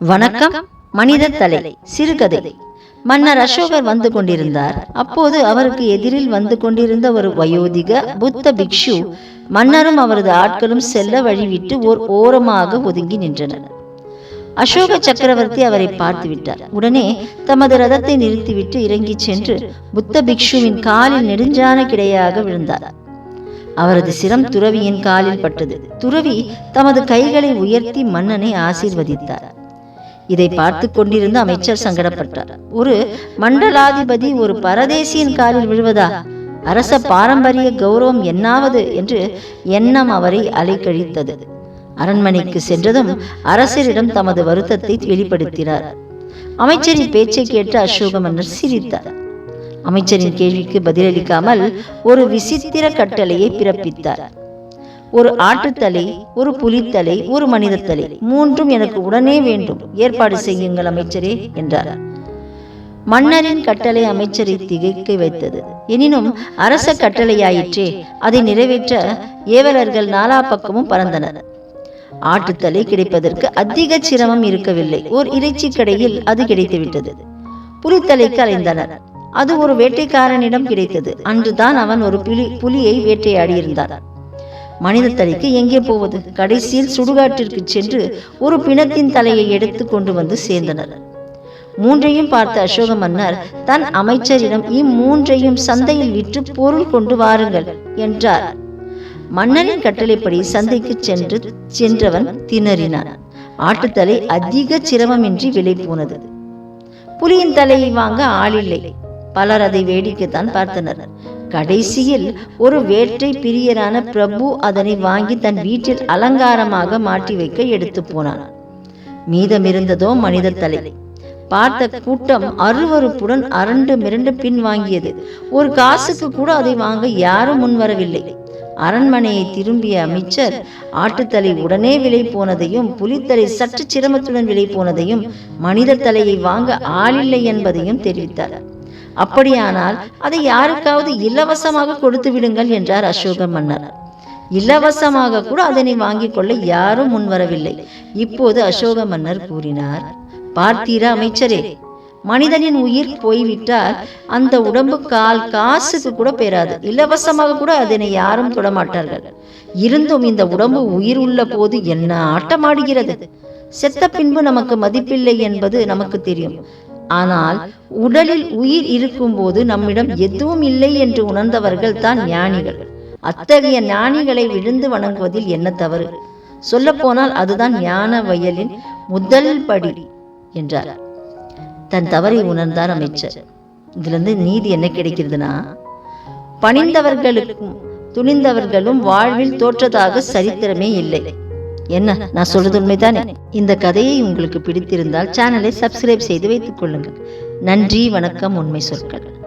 வணக்கம் மனித தலை சிறுகதை. மன்னர் அசோகர் வந்து கொண்டிருந்தார். அப்போது அவருக்கு எதிரில் வந்து கொண்டிருந்த ஒரு வயோதிக புத்த பிக்ஷு மன்னரும் அவரது ஆட்களும் செல்ல வழிவிட்டு ஓர் ஓரமாக ஒதுங்கி நின்றனர். அசோக சக்கரவர்த்தி அவரை பார்த்து விட்டார். உடனே தமது ரதத்தை நிறுத்திவிட்டு இறங்கிச் சென்று புத்த பிக்ஷுவின் காலில் நெடுஞ்சான கிடையாக விழுந்தார். அவரது சிரம் துறவியின் காலில் பட்டது. துறவி தமது கைகளை உயர்த்தி மன்னனை ஆசீர்வதித்தார். இதை பார்த்து கொண்டிருந்த அமைச்சர் சங்கடப்பட்டார். ஒரு மண்டலாதிபதி ஒரு பரதேசியின் காலில் விழுவதா? அரச பாரம்பரிய கௌரவம் என்னாவது? என்று எண்ணம் அவரை அலைக்கழித்தது. அரண்மனைக்கு சென்றதும் அரசரிடம் தமது வருத்தத்தை வெளிப்படுத்தினார். அமைச்சரின் பேச்சை கேட்டு அசோக மன்னர் சிரித்தார். அமைச்சரின் கேள்விக்கு பதிலளிக்காமல் ஒரு விசித்திர கட்டளையை பிறப்பித்தார். ஒரு ஆட்டுத்தலை ஒரு புலித்தலை ஒரு மனிதத்தலை மூன்றும் எனக்கு உடனே வேண்டும். ஏற்பாடு செய்யுங்கள் அமைச்சரே என்றார். மன்னரின் கட்டளை அமைச்சரை திகைக்க வைத்தது. எனினும் அரச கட்டளையாயிற்றே அதை நிறைவேற்ற ஏவலர்கள் நாலா பக்கமும் பறந்தனர். ஆட்டுத்தலை கிடைப்பதற்கு அதிக சிரமம் இருக்கவில்லை. ஓர் இறைச்சி கடையில் அது கிடைத்துவிட்டது. புலித்தலைக்கு அலைந்தனர். அது ஒரு வேட்டைக்காரனிடம் கிடைத்தது. அன்றுதான் அவன் ஒரு புலி புலியை வேட்டையாடியிருந்தான். மனித தலைக்கு எங்கே போவது? கடைசியில் சுடுகாட்டிற்கு சென்று ஒரு பிணத்தின் தலையை எடுத்து கொண்டு வந்து சேர்ந்தனர். மூன்றையும் பார்த்த அசோக மன்னர் தன் அமைச்சரிடம் இம்மூன்றையும் சந்தையில் விற்று பொருள் கொண்டு வாருங்கள் என்றார். மன்னரின் கட்டளைப்படி சந்தைக்கு சென்று சென்றவன் திணறினான். ஆட்டுத்தலை அதிக சிரமமின்றி விலை போனது. புலியின் தலையை வாங்க ஆளில்லை பலர் அதை வேடிக்கைத்தான் பார்த்தனர். கடைசியில் ஒரு வேட்டை பிரியரான பிரபு அதனை வாங்கி தன் வீட்டில் அலங்காரமாக மாட்டி வைக்க எடுத்து போனான். மீதமிருந்ததோ மனித தலை. பார்த்த கூட்டம் அருவறுப்புடன் அரண்டு மிரண்டு பின் வாங்கியது. ஒரு காசுக்கு கூட அதை வாங்க யாரும் முன்வரவில்லை அரண்மனையை திரும்பிய அமைச்சர் ஆட்டுத்தலை உடனே விலை போனதையும் புலித்தலை சற்று சிரமத்துடன் விலை போனதையும் மனித தலையை வாங்க ஆளில்லை என்பதையும் தெரிவித்தார். அப்படியானால் அதை யாருக்காவது இலவசமாக கொடுத்து விடுங்கள் என்றார் அசோக மன்னர். இலவசமாக கூட அதனை வாங்கிக் கொள்ள யாரும் முன்வரவில்லை. இப்போது அசோக மன்னர் கூறினார் பார்த்தீரா அமைச்சரே மனிதனின் உயிர் போய்விட்டால் அந்த உடம்பு கால் காசுக்கு கூட பெறாது. இலவசமாக கூட அதனை யாரும் தொடமாட்டார்கள். இருந்தும் இந்த உடம்பு உயிர் உள்ள போது என்ன ஆட்டமாடுகிறது? செத்த பின்பு நமக்கு மதிப்பில்லை என்பது நமக்கு தெரியும். ஆனால் உடலில் உயிர் இருக்கும்போது நம்மிடம் எதுவும் இல்லை என்று உணர்ந்தவர்கள் தான் ஞானிகள். அத்தகைய ஞானிகளை விழுந்து வணங்குவதில் என்ன தவறு? சொல்லப்போனால் அதுதான் ஞான வயலின் முதல் படி என்றார். தன் தவறை உணர்ந்தார் அமைச்சர். இதிலிருந்து நீதி என்ன கிடைக்கிறதுனா பணிந்தவர்களுக்கும் துணிந்தவர்களும் வாழ்வில் தோற்றதாக சரித்திரமே இல்லை. என்ன? நான் சொல்றது உண்மைதானே? இந்த கதையை உங்களுக்கு பிடித்திருந்தால் சேனலை சப்ஸ்கிரைப் செய்து வைத்துக் கொள்ளுங்கள். நன்றி வணக்கம் உண்மை சொற்கள்.